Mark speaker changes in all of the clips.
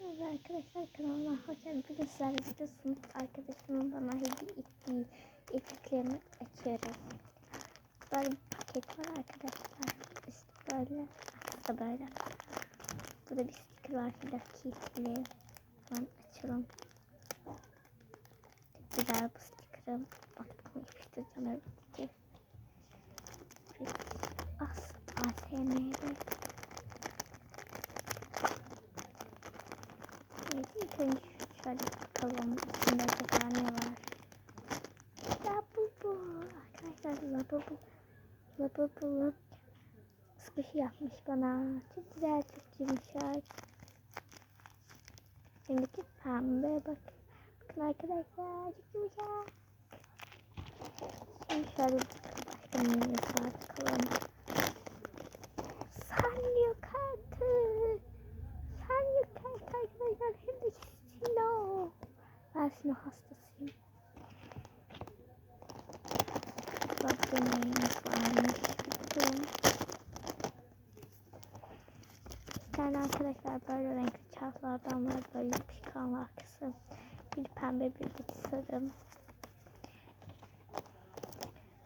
Speaker 1: Merhaba arkadaşlar kanalıma hoş geldiniz. Bugün sizlerle birlikte sınıf arkadaşımın bana hediye ettiği etiklerini açıyoruz. Böyle bir paket var arkadaşlar. Üstü böyle, altı da böyle. Burada bir sticker var. Hila Kitli. Ben açalım. Güzel bu sticker'ım. Bak bunu yapıştıracağım öyle. As ASM'de. Evet, ilk önce şöyle bakalım. İçinde acaba ne var? Labubu. Arkadaşlar labubu. Labubu. Sıkışı yapmış bana. Çok güzel, çok yumuşak. Şimdiki pembe bak. Bakın arkadaşlar çok yumuşak. Şimdi şöyle başka neyimiz var bakalım. Hastasıyım. Başka neyimiz varmış. Bakalım. Tane arkadaşlar böyle renkli çarplardan var. Böyle yapışkan var kısım. Bir pembe bir de sarı.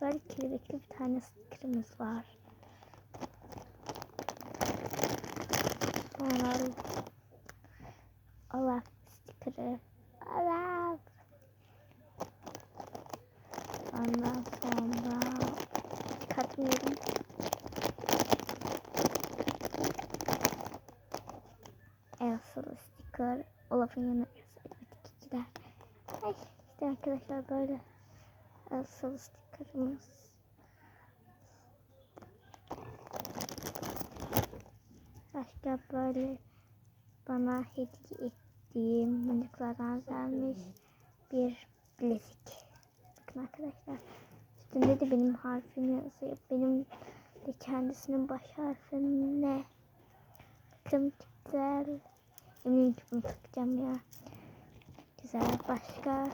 Speaker 1: Böyle kelebekli bir tane sticker'ımız var. Sonra Allah sticker'ı. Allah. Ondan sonra katmıyorum. Elsa'lı sticker. Olaf'ın yanına Elsa'lık ikiler. Ay, işte arkadaşlar böyle Elsa'lı sticker'ımız. Başka böyle bana hediye ettiğim miniklerden gelmiş bir bilezik. Bakın arkadaşlar. Üstünde de benim harfim yazıyor. Benim de kendisinin baş harfim ne? Bakın güzel. Eminim ki bunu takacağım ya. Güzel. Başka.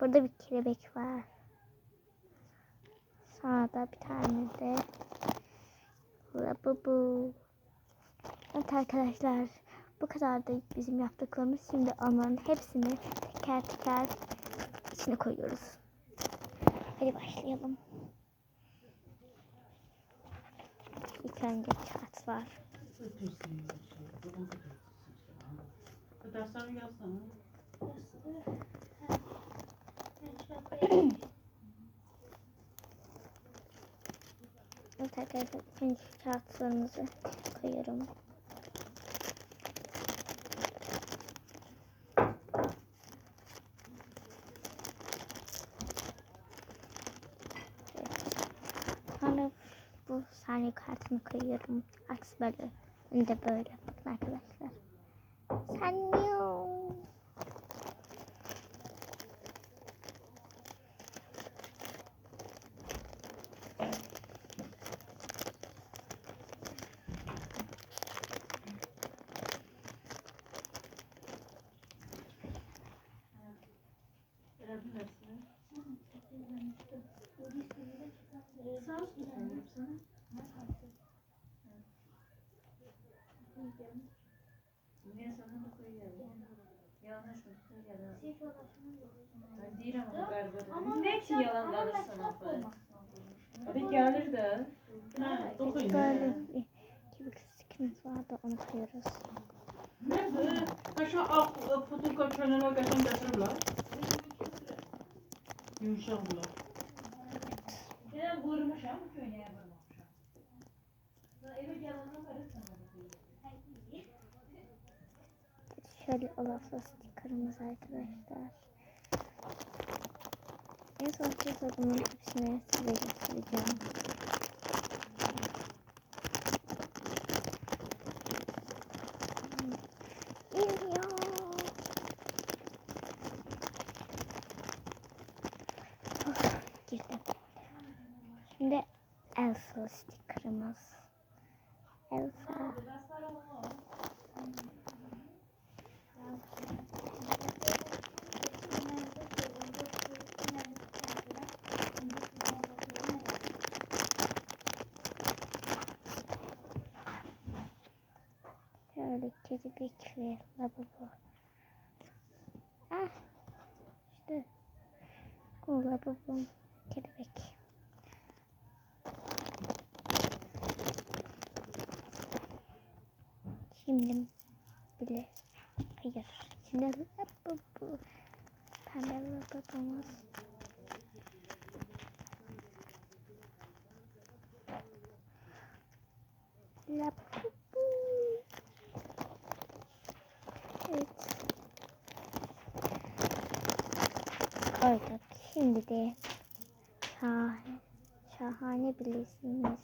Speaker 1: Burada bir kelebek var. Sonra da bir tane de Labubu. Evet arkadaşlar bu kadar da bizim yaptıklarımız. Şimdi onların hepsini teker teker içine koyuyoruz. Hadi başlayalım. İlk önce kağıt var. Evet arkadaşlar önce kağıtlarımızı koyuyorum. Sonra bu saniye kartını koyuyorum. Aksi böyle. Önde böyle. Bakın arkadaşlar. Saniye.
Speaker 2: Ne için yalan danışsana Hadi gelir de. Ha, dokuyun.
Speaker 1: Böyle bir gibi stikimiz vardı onu koyuyoruz.
Speaker 2: Ne bu? Ha şu ak putul kaçırana geçen getirirler. Yumuşak bunlar. Ben vurmuş ama köyüne yapamamış.
Speaker 1: Şöyle olafla stikerimiz arkadaşlar. En son kez bunun hepsini size göstereceğim. Girdim. Şimdi Elsa stikerimiz. Elsa. Şöyle Kedibek ve lavabo. Ah. İşte. O lavabo. Kedibek. Şimdi bile. Hayır. Şimdi lavabo. Pembe lavabomuz. Lavabo. Evet. Koyduk. Şimdi de şahane, şahane bileziğimiz.